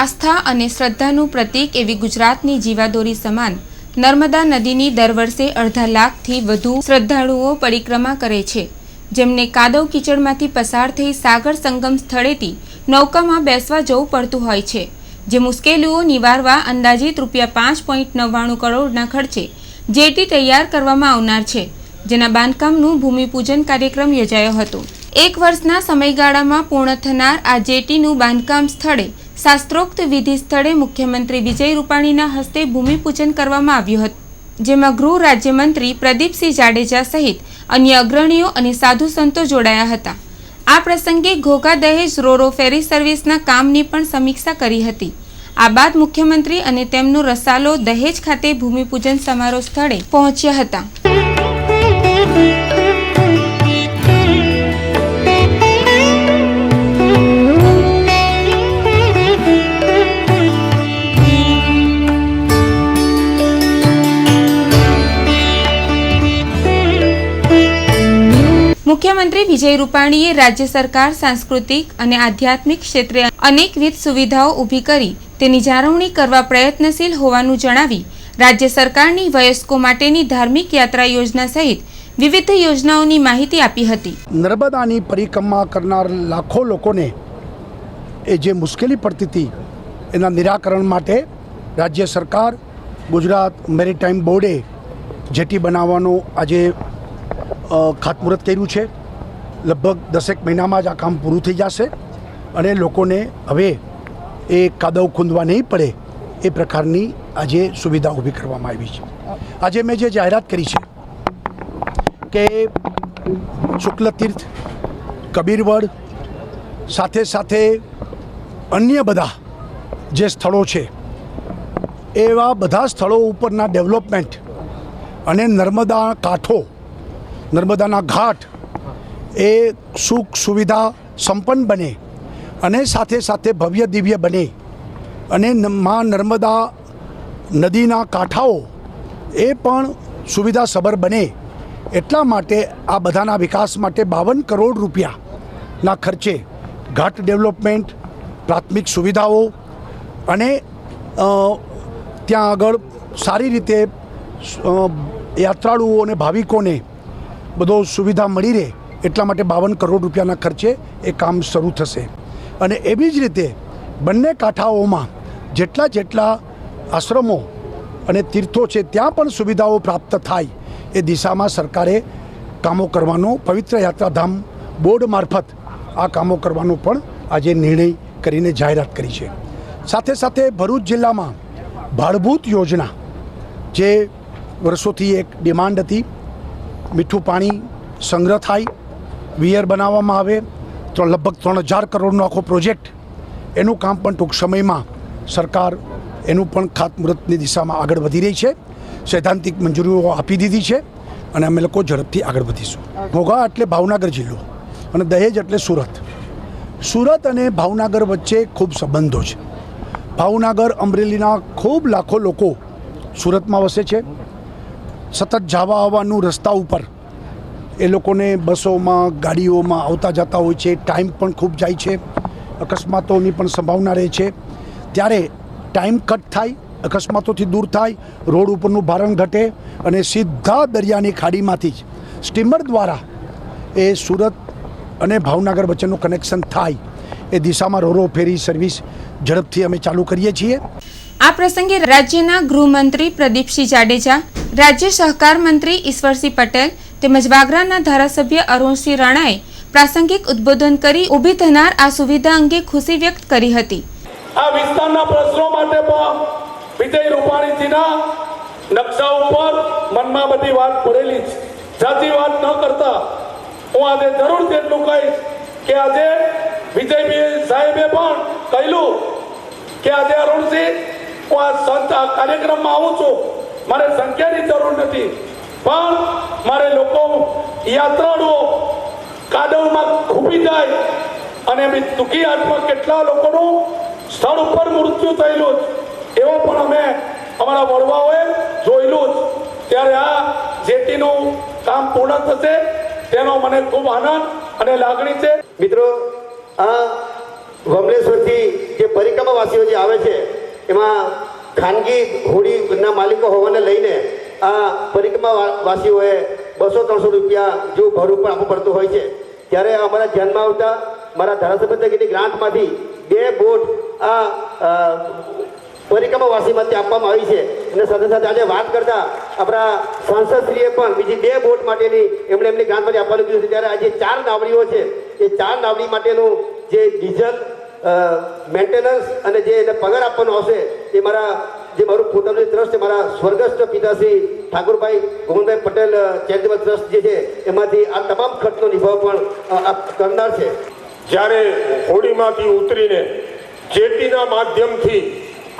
આસ્થા અને શ્રદ્ધાનું પ્રતીક એવી ગુજરાતની જીવાદોરી સમાન. નર્મદા નદીની દર વર્ષે અડધા લાખથી વધુ શ્રદ્ધાળુઓ પરિક્રમા કરે છે. જેમને કાદવ કીચડમાંથી પસાર થઈ સાગર સંગમ સ્થળેથી નૌકામાં બેસવા જવું પડતું હોય છે. જે મુશ્કેલીઓ નિવારવા અંદાજિત રૂપિયા પાંચ પોઈન્ટ નવ્વાણું કરોડના ખર્ચે જેટી તૈયાર કરવામાં આવનાર છે. જેના બાંધકામનું ભૂમિપૂજન કાર્યક્રમ યોજાયો હતો. એક વર્ષના સમયગાળામાં પૂર્ણ થનાર આ જેટીનું બાંધકામ સ્થળે શાસ્ત્રોક્ત વિધિ સ્થળે મુખ્યમંત્રી વિજય રૂપાણીના હસ્તે ભૂમિપૂજન કરવામાં આવ્યું હતું, જેમાં ગૃહ રાજ્યમંત્રી પ્રદીપસિંહ જાડેજા સહિત અન્ય અગ્રણીઓ અને સાધુ સંતો જોડાયા હતા. આ પ્રસંગે ઘોઘા દહેજ, રોરો ફેરી સર્વિસના કામની પણ સમીક્ષા કરી હતી. આ બાદ મુખ્યમંત્રી અને તેમનો રસાલો દહેજ ખાતે ભૂમિપૂજન સમારોહ સ્થળે પહોંચ્યા હતા. મુખ્યમંત્રી વિજય રૂપાણીએ રાજ્ય સરકાર, સાંસ્કૃતિક અને આધ્યાત્મિક ક્ષેત્રે અનેકવિધ સુવિધાઓ ઊભી કરી તેની જાળવણી કરવા પ્રયત્નશીલ હોવાનું જણાવી રાજ્ય સરકારની વયસ્કો માટેની ધાર્મિક યાત્રા યોજના સહિત વિવિધ યોજનાઓની માહિતી આપી હતી. નર્મદાની પરિક્રમા કરનાર લાખો લોકોને એ જે મુશ્કેલી પડતી હતી, એના નિરાકરણ માટે રાજ્ય સરકાર ગુજરાત મેરીટાઈમ બોર્ડે જેટી બનાવવાનો આજે ખાતમુહૂર્ત કર્યું છે. લગભગ દસેક મહિનામાં જ આ કામ પૂરું થઈ જશે અને લોકોને હવે એ કાદવ ખૂંદવા નહીં પડે એ પ્રકારની આજે સુવિધા ઊભી કરવામાં આવી છે. આજે મેં જે જાહેરાત કરી છે કે શુક્લ તીર્થ કબીરવડ સાથે સાથે અન્ય બધા જે સ્થળો છે, એવા બધા સ્થળો ઉપરના ડેવલપમેન્ટ અને નર્મદા કાંઠો નર્મદાના ઘાટ એ સુખ સુવિધા સંપન્ન બને અને સાથે સાથે ભવ્ય દિવ્ય બને. અને મા નર્મદા નદીના કાંઠાઓ એ પણ સુવિધાસભર બને. એટલા માટે આ બધાના વિકાસ માટે બાવન કરોડ રૂપિયાના ખર્ચે ઘાટ ડેવલપમેન્ટ, પ્રાથમિક સુવિધાઓ અને ત્યાં આગળ સારી રીતે યાત્રાળુઓ અને ભાવિકોને બધો સુવિધા મળી રહે એટલા માટે બાવન કરોડ રૂપિયાના ખર્ચે એ કામ શરૂ થશે. અને એવી જ રીતે બંને કાંઠાઓમાં જેટલા જેટલા આશ્રમો અને તીર્થો છે ત્યાં પણ સુવિધાઓ પ્રાપ્ત થાય એ દિશામાં સરકારે કામો કરવાનો, પવિત્ર યાત્રાધામ બોર્ડ મારફત આ કામો કરવાનો પણ આજે નિર્ણય કરીને જાહેરાત કરી છે. સાથે સાથે ભરૂચ જિલ્લામાં ભાડભૂત યોજના જે વર્ષોથી એક ડિમાન્ડ હતી મીઠું પાણી સંગ્રહ થાય, વિયર બનાવવામાં આવે, તો લગભગ ત્રણ હજાર કરોડનો આખો પ્રોજેક્ટ એનું કામ પણ ટૂંક સમયમાં સરકાર એનું પણ ખાતમુહૂર્તની દિશામાં આગળ વધી રહી છે. સૈદ્ધાંતિક મંજૂરીઓ આપી દીધી છે અને અમે લોકો ઝડપથી આગળ વધીશું. ઘોઘા એટલે ભાવનગર જિલ્લો અને દહેજ એટલે સુરત. સુરત અને ભાવનગર વચ્ચે ખૂબ સંબંધો છે. ભાવનગર, અમરેલીના ખૂબ લાખો લોકો સુરતમાં વસે છે. સતત જવા આવવાનું રસ્તા ઉપર એ લોકોને બસોમાં, ગાડીઓમાં આવતા જતા હોય છે. ટાઈમ પણ ખૂબ જાય છે. અકસ્માતોની પણ સંભાવના રહે છે. ત્યારે ટાઈમ કટ થાય, અકસ્માતોથી દૂર થાય, રોડ ઉપરનું ભારણ ઘટે અને સીધા દરિયાની ખાડીમાંથી જ સ્ટીમર દ્વારા એ સુરત અને ભાવનગર વચ્ચેનું કનેક્શન થાય. એ દિશામાં રોરો ફેરી સર્વિસ ઝડપથી અમે ચાલુ કરીએ છીએ. આ પ્રસંગે રાજ્યના ગૃહમંત્રી પ્રદીપસિંહ જાડેજા, રાજ્ય સહકાર મંત્રી ઈશ્વરસિંહ પટેલ તેમજ વાગરાના ધારાસભ્ય અરુણસિંહ રાણાએ પ્રાસંગિક ઉદ્બોધન કરી ઊભી થનાર આ સુવિધા અંગે ખુશી વ્યક્ત કરી હતી. આ વિસ્તારના પ્રશ્નો માટે પણ વિજય રૂપાણીજીના નકશા ઉપર મનમાં બધી વાત પડેલી છે જાતિ વાત ન કરતા હું આજે જરૂર તેટલું કહીશ કે આજે વિજયભાઈ સાહેબે પણ કહેલું કે આજે અરુણસિંહ હું આ સંત આ કાર્યક્રમમાં આવું છું. મારે સંખ્યાની જરૂર નથી. પણ મારે લોકો યાત્રાળુઓ કાદવમાં ખૂબી જાય અને એમની દુઃખી હાથમાં કેટલા લોકોનું સ્થળ ઉપર મૃત્યુ થયેલું જ. એવો પણ અમે અમારા વડવાઓએ જોયેલું જ. ત્યારે આ જેટીનું કામ પૂર્ણ થશે, તેનો મને ખૂબ આનંદ અને લાગણી છે. મિત્રો, આ વમલેશ્વરથી જે પરિક્રમાવાસીઓ જે આવે છે એમાં ખાનગી હોડીના માલિકો હોવાને લઈને આ પરિક્રમાવાસીઓએ બસો ત્રણસો રૂપિયા જો ભરું પણ આપવું પડતું હોય છે. ત્યારે અમારા ધ્યાનમાં આવતા મારા ધારાસભ્ય તરીકેની ગ્રાન્ટમાંથી બે બોટ આ પરિક્રમાવાસીમાંથી આપવામાં આવી છે. અને સાથે સાથે આજે વાત કરતા આપણા સાંસદશ્રીએ પણ બીજી બે બોટ માટેની એમણે એમની ગ્રાન્ટમાંથી આપવાનું કીધું છે. ત્યારે આજે ચાર નાવડીઓ છે. એ ચાર નાવડી માટેનું જે ડીઝલ મેન્ટેનન્સ અને જે એને પગાર આપવાનો આવશે એ મારા, જે મારું પોતાનું જે ટ્રસ્ટ છે, મારા સ્વર્ગસ્થ પિતાશ્રી ઠાકોરભાઈ ગોવિંદભાઈ પટેલ ચેરિટેબલ ટ્રસ્ટ જે છે, એમાંથી આ તમામ ખર્ચનો નિભાવ પણ કરનાર છે. જ્યારે હોડીમાંથી ઉતરીને જેટીના માધ્યમથી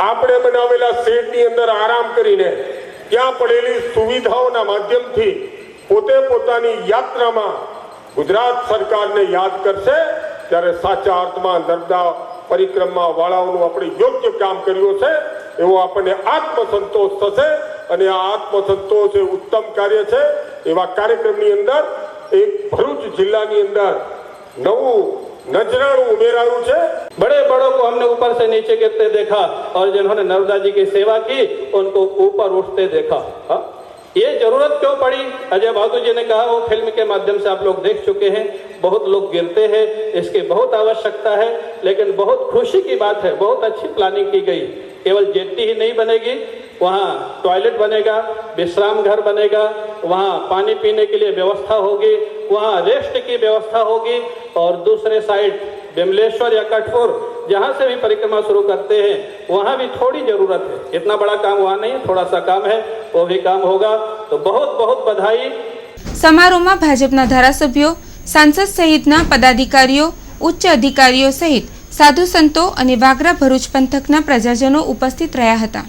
આપણે બનાવેલા શેડની અંદર આરામ કરીને ત્યાં પડેલી સુવિધાઓના માધ્યમથી પોતે પોતાની યાત્રામાં ગુજરાત સરકારને યાદ કરશે ત્યારે સાચા અર્થમાં નર્મદા પરિક્રમા વાળાઓનું આપણે યોગ્ય કામ કર્યું છે એવો આપણને આત્મસંતોષ થશે અને આ આત્મસંતોષ એ ઉત્તમ કાર્ય છે એવા કાર્યક્રમની અંદર એક ભરૂચ જિલ્લાની અંદર નવું નજરાણું ઉમેરાયું છે बड़े बड़ों को हमने ऊपर से नीचे गिरते देखा और जिन्होंने नर्मदा जी की सेवा की उनको ऊपर उठते देखा हाँ? ये ज़रूरत क्यों पड़ी? अजय बहादुर जी ने कहा, वो फ़िल्म के माध्यम से आप लोग देख चुके हैं। बहुत लोग गिरते हैं, इसकी बहुत आवश्यकता है, लेकिन बहुत खुशी की बात है, बहुत अच्छी प्लानिंग की गई। केवल जेट्टी ही नहीं बनेगी, वहाँ टॉयलेट बनेगा, विश्राम घर बनेगा, वहाँ पानी पीने के लिए व्यवस्था होगी, वहाँ रेस्ट की व्यवस्था होगी, और दूसरे साइड बिमलेश्वर या कठपुर जहाँ से भी परिक्रमा शुरू करते हैं वहाँ भी थोड़ी जरूरत है इतना बड़ा काम वहाँ नहीं है थोड़ा सा काम है वो भी काम होगा तो बहुत बहुत बधाई સમારોહમાં ભાજપના ધારાસભ્યો સાંસદ સહિતના પદાધિકારીઓ ઉચ્ચ અધિકારીઓ સહિત સાધુ સંતો અને વાગરા ભરૂચ પંથકના પ્રજાજનો ઉપસ્થિત રહ્યા હતા